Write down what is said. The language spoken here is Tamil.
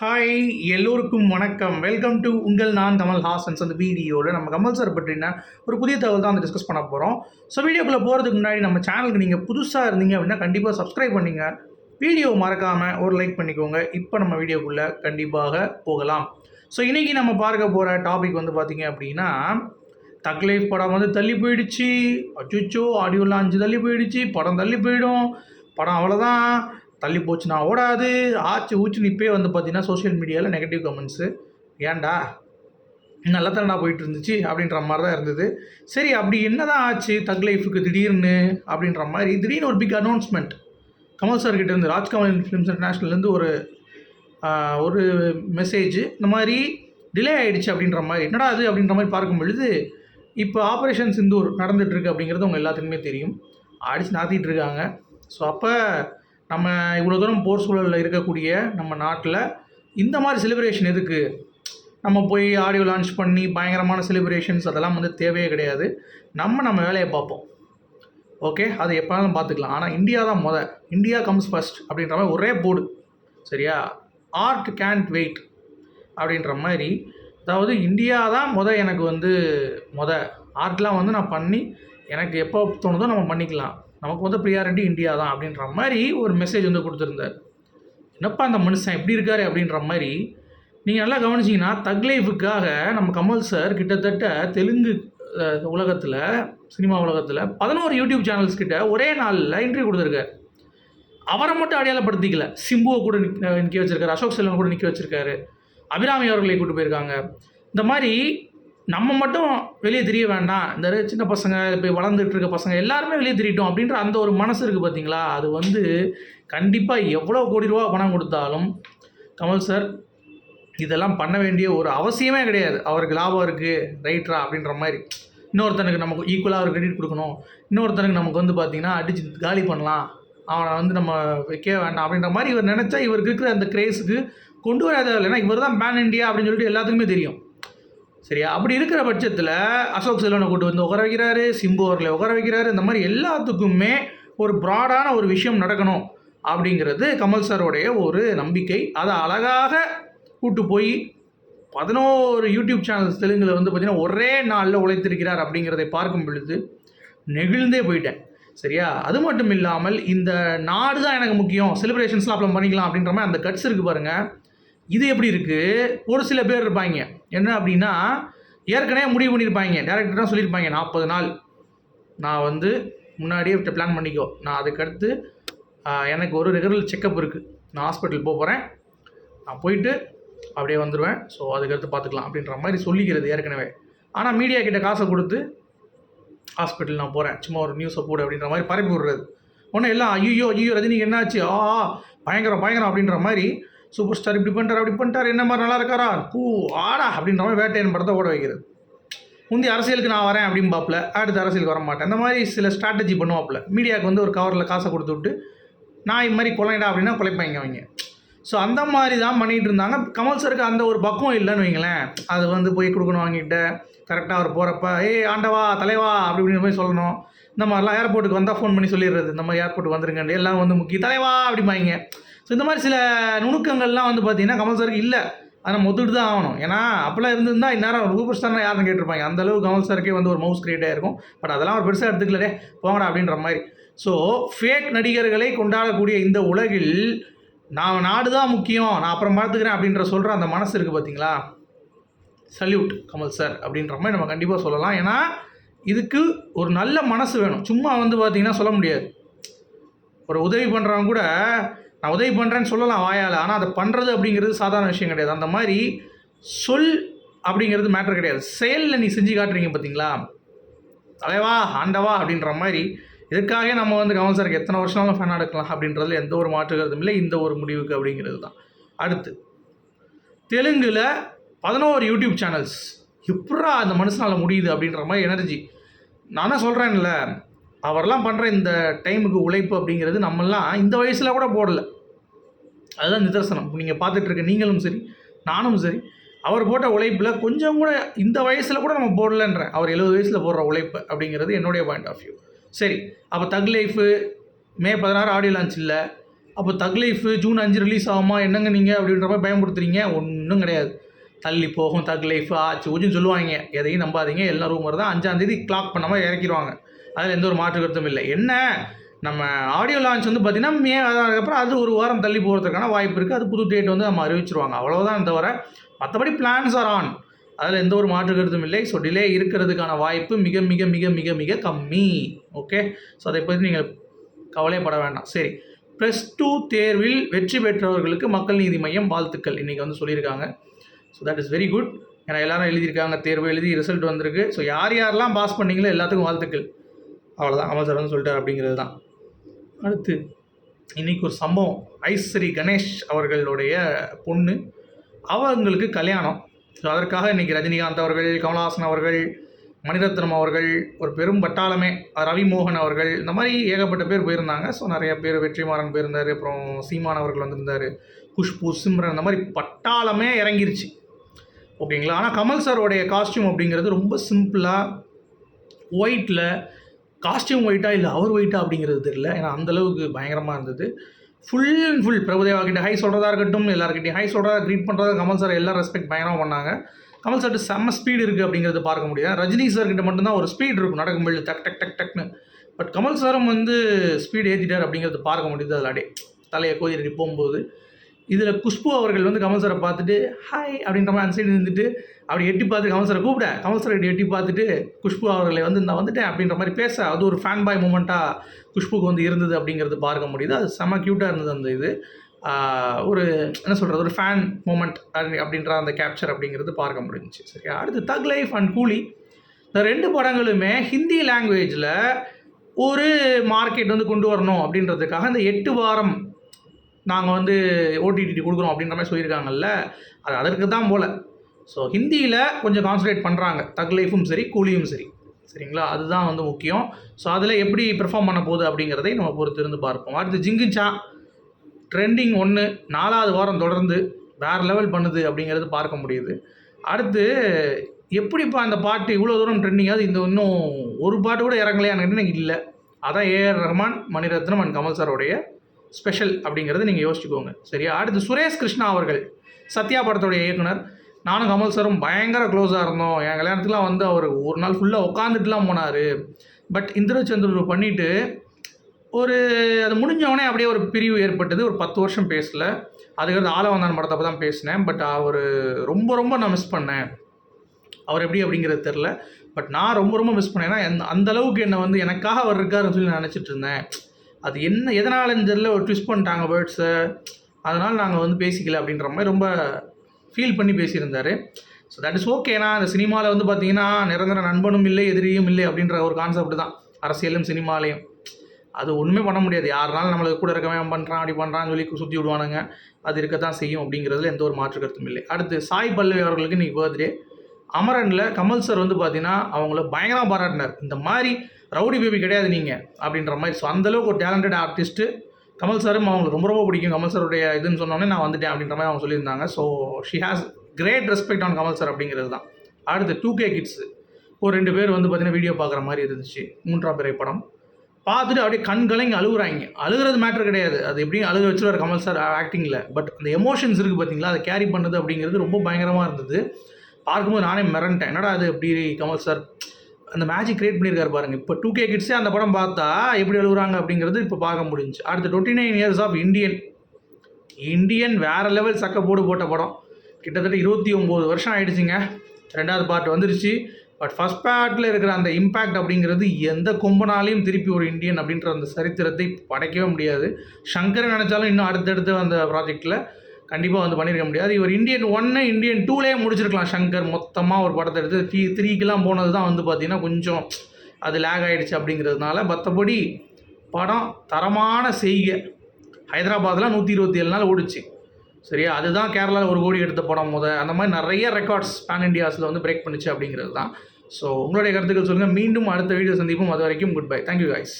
ஹாய் எல்லோருக்கும் வணக்கம். வெல்கம் டு உங்கள் நான் கமல் ஹாசன்ஸ் அந்த வீடியோவில் நம்ம கமல் சார் பற்றின ஒரு புதிய தகவல் தான் வந்து டிஸ்கஸ் பண்ண போகிறோம் ஸோ வீடியோக்குள்ளே போகிறதுக்கு முன்னாடி நம்ம சேனலுக்கு நீங்கள் புதுசாக இருந்தீங்க அப்படின்னா கண்டிப்பாக சப்ஸ்கிரைப் பண்ணிங்க. வீடியோ மறக்காமல் ஒரு லைக் பண்ணிக்கோங்க. இப்போ நம்ம வீடியோக்குள்ளே கண்டிப்பாக போகலாம். ஸோ இன்றைக்கி நம்ம பார்க்க போகிற டாபிக் வந்து பார்த்திங்க அப்படின்னா தக் லைஃப் படம் வந்து தள்ளி போயிடுச்சு. அச்சுச்சோ ஆடியோ லான்ச் தள்ளி போயிடுச்சு. படம் தள்ளி போயிடும். படம் அவ்வளோதான் தள்ளி போச்சுன்னா ஓடாது. ஆச்சு ஊச்சுன்னு இப்போயே வந்து பார்த்தீங்கன்னா சோஷியல் மீடியாவில் நெகட்டிவ் கமெண்ட்ஸு ஏன்டா? நல்லா தானடா போயிட்டு இருந்துச்சு அப்படின்ற மாதிரி தான் இருந்தது. சரி அப்படி என்ன தான் ஆச்சு? தக் லைஃபுக்கு திடீர்னு அப்படின்ற மாதிரி திடீர்னு ஒரு பிக் அனௌன்ஸ்மெண்ட் கமல் சார் கிட்ட இருந்து ராஜ்கமல் ஃபிலிம்ஸ் இன்டர்நேஷ்னல்லேருந்து ஒரு ஒரு மெசேஜ் இந்த மாதிரி டிலே ஆகிடுச்சு அப்படின்ற மாதிரி. என்னடா அது அப்படின்ற மாதிரி பார்க்கும் பொழுது இப்போ ஆப்ரேஷன் சிந்தூர் நடந்துகிட்ருக்கு அப்படிங்கிறது உங்கள் எல்லாத்துக்குமே தெரியும். அடித்து நாத்திட்டு இருக்காங்க. ஸோ அப்போ நம்ம இவ்வளோ தூரம் போர் சூழலில் இருக்கக்கூடிய நம்ம நாட்டில் இந்த மாதிரி செலிப்ரேஷன் எதுக்கு? நம்ம போய் ஆடியோ லான்ச் பண்ணி பயங்கரமான செலிப்ரேஷன்ஸ் அதெல்லாம் வந்து தேவையே கிடையாது. நம்ம நம்ம வேலையை பார்ப்போம். ஓகே அது எப்போனாலும் பார்த்துக்கலாம். ஆனால் இந்தியா தான் முத. இந்தியா கம்ஸ் ஃபஸ்ட் அப்படின்ற மாதிரி ஒரே போர்டு சரியா? ஆர்ட் கேன்ட் வெயிட் அப்படின்ற மாதிரி. அதாவது இந்தியா தான் முத எனக்கு வந்து முத. ஆர்ட்லாம் வந்து நான் பண்ணி எனக்கு எப்போ தோணுதோ நம்ம பண்ணிக்கலாம். நமக்கு வந்து ப்ரியாரிட்டி இந்தியா தான் அப்படின்ற மாதிரி ஒரு மெசேஜ் வந்து கொடுத்துருந்தார். என்னப்பா அந்த மனுஷன் எப்படி இருக்கார் அப்படின்ற மாதிரி நீங்கள் நல்லா கவனிச்சிங்கன்னா தக் லைஃபுக்காக நம்ம கமல் சார் கிட்டத்தட்ட தெலுங்கு உலகத்தில் சினிமா உலகத்தில் பதினோரு யூடியூப் சேனல்ஸ் கிட்ட ஒரே நாளில் இன்டர்வியூ கொடுத்துருக்காரு. அவரை மட்டும் அடையாளப்படுத்திக்கல. சிம்புவை கூட நிக்க நிற்க வச்சிருக்காரு அசோக் செல்வன் கூட நிற்க வச்சிருக்காரு. அபிராமி அவர்களை கூட்டு போயிருக்காங்க. இந்த மாதிரி நம்ம மட்டும் வெளியே தெரிய வேண்டாம். இந்த சின்ன பசங்க இப்போ வளர்ந்துட்டு இருக்க பசங்க எல்லாருமே வெளியே தெரியட்டும் அப்படின்ற அந்த ஒரு மனசு இருக்குது பார்த்தீங்களா அது வந்து கண்டிப்பாக எவ்வளோ கோடி ரூபா பணம் கொடுத்தாலும் கமல் சார் இதெல்லாம் பண்ண வேண்டிய ஒரு அவசியமே கிடையாது. அவருக்கு லாபம் இருக்குது ரைட்ரா அப்படின்ற மாதிரி. இன்னொருத்தனுக்கு நமக்கு ஈக்குவலாக ஒரு கிரெடிட் கொடுக்கணும். இன்னொருத்தனுக்கு நமக்கு வந்து பார்த்திங்கன்னா அடிச்சு காலி பண்ணலாம். அவனை வந்து நம்ம வைக்க வேண்டாம் அப்படின்ற மாதிரி இவர் நினச்சா இவருக்கு இருக்கிற அந்த கிரேஸுக்கு கொண்டு வர தேவையில்லை ஏன்னா இவர் தான் பேன் இண்டியா அப்படின்னு சொல்லிட்டு எல்லாத்துக்குமே தெரியும். சரியா? அப்படி இருக்கிற பட்சத்தில் அசோக் செல்வனை கூட்டு வந்து உட்கார வைக்கிறாரு சிம்பு அவர்களை உட்கார வைக்கிறாரு. இந்த மாதிரி எல்லாத்துக்குமே ஒரு ப்ராடான ஒரு விஷயம் நடக்கணும் அப்படிங்கிறது கமல் சாரோடைய ஒரு நம்பிக்கை. அதை அழகாக கூட்டு போய் பதினோரு யூடியூப் சேனல்ஸ் தெலுங்கில் வந்து பார்த்திங்கன்னா ஒரே நாளில் உழைத்திருக்கிறார் அப்படிங்கிறதை பார்க்கும் பொழுது நெகிழ்ந்தே போயிட்டேன். சரியா? அது மட்டும் இல்லாமல் இந்த நாடு தான் எனக்கு முக்கியம். செலிப்ரேஷன்ஸ்லாம் அப்புறம் பண்ணிக்கலாம் அப்படின்ற மாதிரி அந்த கட்ஸ் இருக்குது பாருங்கள் இது எப்படி இருக்குது ஒரு சில பேர் இருப்பாங்க. என்ன அப்படின்னா ஏற்கனவே முடிவு பண்ணியிருப்பாங்க. டேரக்டராக சொல்லியிருப்பாங்க நாற்பது நாள். நான் வந்து முன்னாடியே பிளான் பண்ணிக்கோ. நான் அதுக்கடுத்து எனக்கு ஒரு ரெகுலர் செக்கப் இருக்குது நான் ஹாஸ்பிட்டல் போக போகிறேன் நான் போயிட்டு அப்படியே வந்துடுவேன் ஸோ அதுக்கடுத்து பார்த்துக்கலாம் அப்படின்ற மாதிரி சொல்லிக்கிறது ஏற்கனவே. ஆனால் மீடியா கிட்ட காசை கொடுத்து ஹாஸ்பிட்டல் நான் போகிறேன் சும்மா ஒரு நியூஸை போடு அப்படின்ற மாதிரி பரப்பி விடுறது. ஒன்றும் எல்லாம் ஐயோ ஐயோ ரஜினிக்கு என்னாச்சு? ஆ, பயங்கரம் பயங்கரம் அப்படின்ற மாதிரி சூப்பர் ஸ்டார் இப்படி பண்ணிட்டார் அப்படி பண்ணிட்டார் என்ன மாதிரி நல்லா இருக்காரா? கூ ஆடா அப்படின்ற மாதிரி வேட்டையன் படத்தை ஓட வைக்கிறது. முந்தி அரசியலுக்கு நான் வரேன் அப்படின்னு பார்ப்பல அடுத்து அரசியலுக்கு வர மாட்டேன். இந்த மாதிரி சில ஸ்ட்ராட்டஜி பண்ணுவாப்புல மீடியாவுக்கு வந்து ஒரு கவரில் காசை கொடுத்து விட்டு நான் இது மாதிரி கொலைடா அப்படின்னா கொலைப்பாங்க அவங்க. ஸோ அந்த மாதிரி தான் பண்ணிகிட்டு இருந்தாங்க. கமல் சருக்கு அந்த ஒரு பக்குவம் இல்லைன்னு வைங்களேன். அது வந்து போய் கொடுக்கணும் வாங்கிட்ட கரெக்டாக அவர் போகிறப்ப ஏய் ஆண்டவா தலைவா அப்படி இப்படின்னு போய் சொல்லணும். இந்த மாதிரிலாம் ஏர்போர்ட்டுக்கு வந்தால் ஃபோன் பண்ணி சொல்லிடுறது. இந்த மாதிரி ஏர்போர்ட்டுக்கு வந்துருங்க எல்லாம் வந்து முக்கிய தலைவா அப்படிம்பாங்க ஸோ இந்த மாதிரி சில நுணுக்கங்கள்லாம் வந்து பார்த்தீங்கன்னா கமல் சாருக்கு இல்லை. அதை நம்ம தான் ஆகணும். ஏன்னா அப்போலாம் இருந்திருந்தா இந்நேரம் சூப்பர் ஸ்டார்னா யாருன்னு கேட்டிருப்பாங்க. அந்தளவு கமல் சாருக்கே வந்து ஒரு மவுஸ் கிரியேட் இருக்கும். பட் அதெல்லாம் ஒரு பெருசாக எடுத்துக்கலடே. போங்கடா அப்படின்ற மாதிரி. ஸோ ஃபேக் நடிகர்களை கொண்டாடக்கூடிய இந்த உலகில் நான் நாடு தான் முக்கியம். நான் அப்புறம் பார்த்துக்கிறேன் அப்படின்ற சொல்கிற அந்த மனசு இருக்குது பார்த்தீங்களா சல்யூட் கமல் சார் அப்படின்ற மாதிரி நம்ம கண்டிப்பாக சொல்லலாம். ஏன்னா இதுக்கு ஒரு நல்ல மனசு வேணும். சும்மா வந்து பார்த்திங்கன்னா சொல்ல முடியாது. ஒரு உதவி பண்ணுறவங்க கூட நான் உதவி பண்ணுறேன்னு சொல்லலாம் வாயால். ஆனால் அதை பண்ணுறது அப்படிங்கிறது சாதாரண விஷயம் கிடையாது. அந்த மாதிரி சொல் அப்படிங்கிறது மேட்டர் கிடையாது. செயலில் நீ செஞ்சு காட்டுறீங்க பார்த்தீங்களா தலைவா ஆண்டவா அப்படின்ற மாதிரி இதுக்காக நம்ம வந்து கவனம் சாருக்கு எத்தனை வருஷம்னாலும் ஃபேனாக எடுக்கலாம் அப்படின்றதுல எந்த ஒரு மாற்று கருத்தும் இல்லை. இந்த ஒரு முடிவுக்கு அப்படிங்கிறது தான். அடுத்து தெலுங்கில் பதினோரு யூடியூப் சேனல்ஸ் எப்படா அந்த மனுஷனால் முடியுது அப்படின்ற மாதிரி எனர்ஜி நானே சொல்கிறேன்ல அவர்லாம் பண்ணுற இந்த டைமுக்கு உழைப்பு அப்படிங்கிறது நம்மலாம் இந்த வயசில் கூட போடலை. அதுதான் நிதர்சனம் நீங்கள் பார்த்துட்டு இருக்க நீங்களும் சரி நானும் சரி அவர் போட்ட உழைப்பில் கொஞ்சம் கூட இந்த வயசில் கூட நம்ம போடலன்றேன் அவர் எழுபது வயசில் போடுற உழைப்பு அப்படிங்கிறது என்னுடைய பாயிண்ட் ஆஃப் வியூ சரி அப்போ தக் லைஃபு மே பதினாறு ஆடியோ லான்ச் இல்லை. அப்போ தக் லைஃபு ஜூன் அஞ்சு ரிலீஸ் ஆகுமா என்னங்க நீங்கள் அப்படின்ற மாதிரி பயன்படுத்துறீங்க ஒன்றும் கிடையாது. தள்ளி போகும் தக் லைஃப் ஆச்சு ஊச்சுன்னு சொல்லுவாங்க. எதையும் நம்பாதீங்க. எல்லா ரூமர் தான் அஞ்சாந்தேதி கிளாக் பண்ணாமல் இறக்கிடுவாங்க. அதில் எந்த ஒரு மாற்று கருத்தும் இல்லை. என்ன? நம்ம ஆடியோ லான்ச் வந்து பார்த்திங்கன்னா மே அதுக்கப்புறம் அது ஒரு வாரம் தள்ளி போகிறதுக்கான வாய்ப்பு இருக்குது அது புது டேட் வந்து நம்ம அறிவிச்சிருவாங்க. அவ்வளோதான் தவிர மற்றபடி பிளான்ஸ் ஆர் ஆன் அதில் எந்த ஒரு மாற்று கருத்தும் இல்லை. ஸோ டிலே இருக்கிறதுக்கான வாய்ப்பு மிக மிக மிக மிக மிக கம்மி. ஓகே ஸோ அதை பற்றி நீங்கள் கவலைப்பட வேண்டாம். சரி. ப்ளஸ் டூ தேர்வில் வெற்றி பெற்றவர்களுக்கு மக்கள் நீதி மையம் வாழ்த்துக்கள். இன்றைக்கி வந்து சொல்லியிருக்காங்க. So that is very good ஏன்னா எல்லாரும் எழுதியிருக்காங்க. தேர்வு எழுதி ரிசல்ட் வந்திருக்கு. ஸோ யார் யாரெல்லாம் பாஸ் பண்ணீங்களோ எல்லாத்துக்கும் வாழ்த்துக்கள். அவ்வளோதான் அமல் சார் வந்து சொல்லிட்டார் அப்படிங்கிறது தான். அடுத்து இன்றைக்கி ஒரு சம்பவம். ஐஸ்வரி கணேஷ் அவர்களுடைய பொண்ணு. அவங்களுக்கு கல்யாணம். ஸோ அதற்காக இன்றைக்கி ரஜினிகாந்த் அவர்கள் கமலஹாசன் அவர்கள் மணிரத்னம் அவர்கள் ஒரு பெரும் பட்டாளமே ரவிமோகன் அவர்கள் இந்த மாதிரி ஏகப்பட்ட பேர் போயிருந்தாங்க. ஸோ நிறைய பேர் வெற்றிமாறன் போயிருந்தார் அப்புறம் சீமான் அவர்கள் வந்திருந்தார் குஷ்பு சிம்ரன் இந்த மாதிரி பட்டாளமே இறங்கிருச்சு. ஓகேங்களா? ஆனால் கமல் சாரோடைய காஸ்டியூம் அப்படிங்கிறது ரொம்ப சிம்பிளாக ஒயிட்டில் காஸ்டியூம் ஒயிட்டா இல்லை அவர் ஒயிட்டா அப்படிங்கிறது தெரியல. ஏன்னா அந்தளவுக்கு பயங்கரமாக இருந்தது. ஃபுல் அண்ட் ஃபுல் பிரபுதேவா கிட்ட ஹை சொல்கிறதா இருக்கட்டும் எல்லாருக்கிட்டையும் ஹை சொல்கிறதா க்ரீட் பண்ணுறதா கமல் சார் எல்லாம் ரெஸ்பெக்ட் பயங்கரமாக பண்ணாங்க. கமல் சார்ட்டு செம்ம ஸ்பீடு இருக்குது அப்படிங்கிறத பார்க்க முடியாது ரஜினி சார் கிட்ட மட்டும்தான் ஒரு ஸ்பீட் இருக்கும். நடக்கும்போது டக் டக் டக் டக்னு. பட் கமல் சாரும் வந்து ஸ்பீடு ஏற்றிட்டார் அப்படிங்கிறத பார்க்க முடியுது. அதில் அடே தலையை கோயிலுக்கு போகும்போது. இதில் குஷ்பு அவர்கள் வந்து கமல் சாரை பார்த்துட்டு ஹாய் அப்படின்ற மாதிரி அந்த சைடு இருந்துட்டு அப்படி எட்டி பார்த்து கமல் சாரை கூப்பிட. கமல் சார் எட்டி பார்த்துட்டு குஷ்பு அவர்களை வந்து நான் வந்துட்டேன் அப்படின்ற மாதிரி பேச அது ஒரு ஃபேன் பாய் மூமெண்ட்டாக குஷ்புக்கு வந்து இருந்தது அப்படிங்கிறது பார்க்க முடியுது. அது செம்ம க்யூட்டாக இருந்தது அந்த இது. ஒரு என்ன சொல்கிறது ஒரு ஃபேன் மூமெண்ட் அப்படின்ற அந்த கேப்சர் அப்படிங்கிறது பார்க்க முடிஞ்சுச்சு. சரி அடுத்து தக் லைஃப் அண்ட் கூலி இந்த ரெண்டு படங்களுமே ஹிந்தி லாங்குவேஜில் ஒரு மார்க்கெட் வந்து கொண்டு வரணும் அப்படின்றதுக்காக இந்த எட்டு வாரம் நாங்கள் வந்து ஓடிடி கொடுக்குறோம் அப்படின்ற மாதிரி சொல்லியிருக்காங்கல்ல அது அதற்கு தான் போல். ஸோ ஹிந்தியில் கொஞ்சம் கான்சன்ட்ரேட் பண்ணுறாங்க தக் லைஃபும் சரி கூலியும் சரி. சரிங்களா? அதுதான் வந்து முக்கியம். ஸோ அதில் எப்படி பெர்ஃபார்ம் பண்ண போகுது அப்படிங்கிறதை நம்ம பொறுத்து இருந்து பார்ப்போம். அடுத்து ஜிங்கிச்சா ட்ரெண்டிங் ஒன்று நாலாவது வாரம் தொடர்ந்து வேறு லெவல் பண்ணுது அப்படிங்கிறது பார்க்க முடியுது. அடுத்து எப்படிப்பா அந்த பாட்டு இவ்வளோ தூரம் ட்ரெண்டிங் ஆகுது? இந்த இன்னும் ஒரு பாட்டு கூட இறங்கலையான்னு எனக்கு இல்லை. அதான் A R Rahman Mani Ratnam and Kamal சாரோடைய special அப்படிங்கிறத நீங்கள் யோசிச்சுக்கோங்க. சரியா? அடுத்து சுரேஷ் கிருஷ்ணா அவர்கள் சத்யா படத்தோடைய இயக்குனர். நானும் கமல் சாரும் பயங்கர க்ளோஸாக இருந்தோம். என் கல்யாணத்துக்குலாம் வந்து அவர் ஒரு நாள் ஃபுல்லாக உட்காந்துட்டுலாம் போனார். பட் இந்திரச்சந்திரன் பண்ணிவிட்டு ஒரு அது முடிஞ்சவொடனே அப்படியே ஒரு பிரிவு ஏற்பட்டது. ஒரு பத்து வருஷம் பேசல. அதுக்கடுத்து ஆலவந்தான் படத்தப்போ தான் பேசினேன். பட் அவர் ரொம்ப ரொம்ப நான் மிஸ் பண்ணேன். அவர் எப்படி அப்படிங்கிறது தெரில பட் நான் ரொம்ப ரொம்ப மிஸ் பண்ணேன். அந்த- அந்த அளவுக்கு என்னை வந்து எனக்காக அவர் இருக்காருன்னு சொல்லி நான் நினச்சிட்டு இருந்தேன். அது என்ன எதனாலன்னு தெரியல. ஒரு ட்விஸ்ட் பண்ணிட்டாங்க வேர்ட்ஸை அதனால் நாங்கள் வந்து பேசிக்கல அப்படின்ற மாதிரி ரொம்ப ஃபீல் பண்ணி பேசியிருந்தார். ஸோ தட் இஸ் ஓகேனா அந்த சினிமாவில் வந்து பார்த்தீங்கன்னா நிரந்தர நண்பனும் இல்லை எதிரியும் இல்லை அப்படின்ற ஒரு கான்செப்ட் தான். அரசியலும் சினிமாலையும். அது ஒன்றுமே பண்ண முடியாது. யாருனாலும் நம்மளுக்கு கூட இருக்கவே பண்ணுறான் அப்படி பண்ணுறான்னு சொல்லி சுற்றி விடுவானுங்க. அது இருக்க தான் செய்யும் அப்படிங்கிறதுல எந்த ஒரு மாற்று கருத்தும் இல்லை. அடுத்து சாய் பல்லவி அவர்களுக்கு இன்னைக்கு பர்த்டே அமரனில் கமல் சார் வந்து பார்த்தீங்கன்னா அவங்கள பயங்கரமாக பாராட்டினார். இந்த மாதிரி ரவுடி பேபி கிடையாது நீங்கள் அப்படின்ற மாதிரி ஸோ அந்தளவுக்கு ஒரு டேலண்டட் ஆர்டிஸ்ட்டு கமல் சாரும் அவங்களுக்கு ரொம்ப ரொம்ப பிடிக்கும். கமல் சாருடைய இதுன்னு சொன்னோன்னே நான் வந்துட்டேன் அப்படின்ற மாதிரி அவங்க சொல்லியிருந்தாங்க. So she has great respect on Kamal sir அப்படிங்கிறது தான். அடுத்து டூ கே கிட்ஸு ஒரு ரெண்டு பேர் வந்து பார்த்தீங்கன்னா வீடியோ பார்க்குற மாதிரி இருந்துச்சு. மூன்றாம் பிறை படம் பார்த்துட்டு அப்படியே கண்களை இங்கே அழுகுறாங்க. அழுகிறது மேட்ரு கிடையாது. அது எப்படியும் அழுக வச்சுருவார் கமல் சார் ஆக்டிங்கில் பட் அந்த எமோஷன்ஸ் இருக்குது பார்த்தீங்களா அதை கேரி பண்ணுது அப்படிங்கிறது ரொம்ப பயங்கரமாக இருந்தது. பார்க்கும்போது நானே மிரண்டேன். என்னடா அது எப்படி கமல் சார்? அந்த மேஜிக் கிரியேட் பண்ணியிருக்காரு பாருங்க. இப்போ டூ கே கிட்ஸே அந்த படம் பார்த்தா எப்படி எழுதுறாங்க அப்படிங்கிறது இப்போ பார்க்க முடிஞ்சுச்சு அடுத்த twenty nine years of Indian Indian வேறு லெவல் சக்கப்போடு போட்ட படம். கிட்டத்தட்ட இருபத்தி ஒம்பது வருஷம் ஆயிடுச்சுங்க. ரெண்டாவது பார்ட் வந்துருச்சு. பட் ஃபஸ்ட் பார்ட்டில் இருக்கிற அந்த இம்பேக்ட் அப்படிங்கிறது எந்த கொம்பனாலையும் திருப்பி ஒரு இந்தியன் அப்படின்ற அந்த சரித்திரத்தை படைக்கவே முடியாது. சங்கர் நினச்சாலும் இன்னும் அடுத்தடுத்து அந்த ப்ராஜெக்டில் கண்டிப்பாக வந்து பண்ணியிருக்க முடியாது. இவர் இந்தியன் ஒன்று இந்தியன் டூலேயே முடிச்சிருக்கலாம். சங்கர் மொத்தமாக ஒரு படத்தை எடுத்து த்ரீ த்ரீக்கெலாம் போனது தான் வந்து பார்த்திங்கன்னா கொஞ்சம் அது லேக் ஆகிடுச்சு அப்படிங்கிறதுனால மற்றபடி படம் தரமான செய்கை. ஹைதராபாத்தில் நூற்றி இருபத்தி ஏழு நாள் ஓடிச்சு. சரியா? அதுதான் கேரளாவில் ஒரு கோடி எடுத்த படம் முத. அந்த மாதிரி நிறைய ரெக்கார்ட்ஸ் பேன் இண்டியாஸில் வந்து பிரேக் பண்ணுச்சு அப்படிங்கிறது தான் ஸோ உங்களுடைய கருத்துக்கள் சொல்லுங்கள் மீண்டும் அடுத்த வீடியோ சந்திப்போம். அது வரைக்கும் குட் பை தேங்க்யூ காய்ஸ்